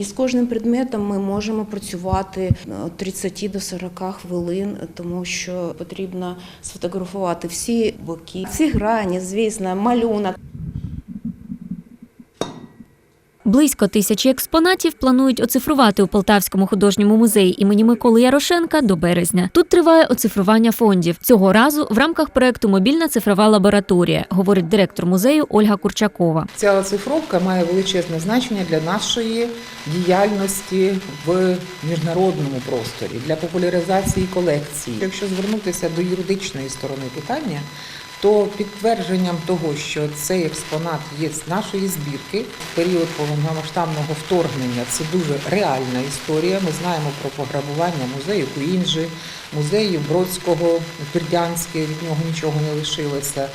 І з кожним предметом ми можемо працювати від 30 до 40 хвилин, тому що потрібно сфотографувати всі боки, всі грані, звісно, малюнок. Близько тисячі експонатів планують оцифрувати у Полтавському художньому музеї імені Миколи Ярошенка до березня. Тут триває оцифрування фондів. Цього разу в рамках проекту Мобільна цифрова лабораторія, говорить директор музею Ольга Курчакова. Ця оцифровка має величезне значення для нашої діяльності в міжнародному просторі, для популяризації колекції. Якщо звернутися до юридичної сторони питання, то підтвердженням того, що цей експонат є з нашої збірки в період повномасштабного вторгнення, це дуже реальна історія. Ми знаємо про пограбування музею Куінджи, музею Бродського, Бердянське, від нього нічого не лишилося.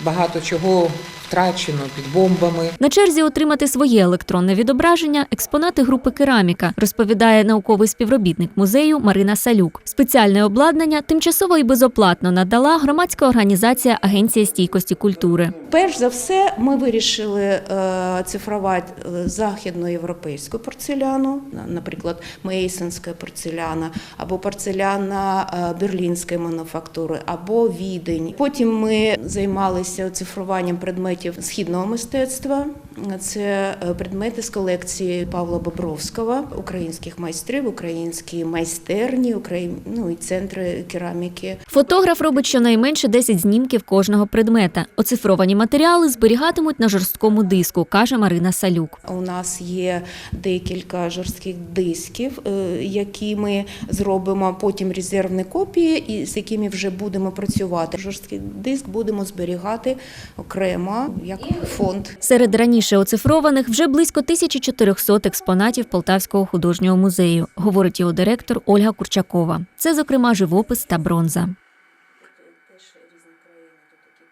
Багато чого втрачено під бомбами. На черзі отримати своє електронне відображення експонати групи Кераміка, розповідає науковий співробітник музею Марина Салюк. Спеціальне обладнання тимчасово і безоплатно надала громадська організація Агенція стійкості культури. Перш за все, ми вирішили е, цифрувати е, західноєвропейську порцеляну, наприклад, Мейсонська порцеляна, або порцеляна е, берлінської мануфактури, або відень. Потім ми займалися цифруванням предметів східного мистецтва. Це е, предмети з колекції Павла Бобровського, українських майстрів, українські майстерні, Украї... ну, і центри кераміки. Фотограф робить щонайменше 10 знімків кожного предмета. Оцифровані матеріали зберігатимуть на жорсткому диску, каже Марина Салюк. У нас є декілька жорстких дисків, е, які ми зробимо потім резервні копії, і з якими вже будемо працювати. Жорсткий диск будемо зберігати окремо як фонд. Серед раніше оцифрованих вже близько 1400 експонатів Полтавського художнього музею, говорить його директор Ольга Курчакова. Це, зокрема, живопис та бронза.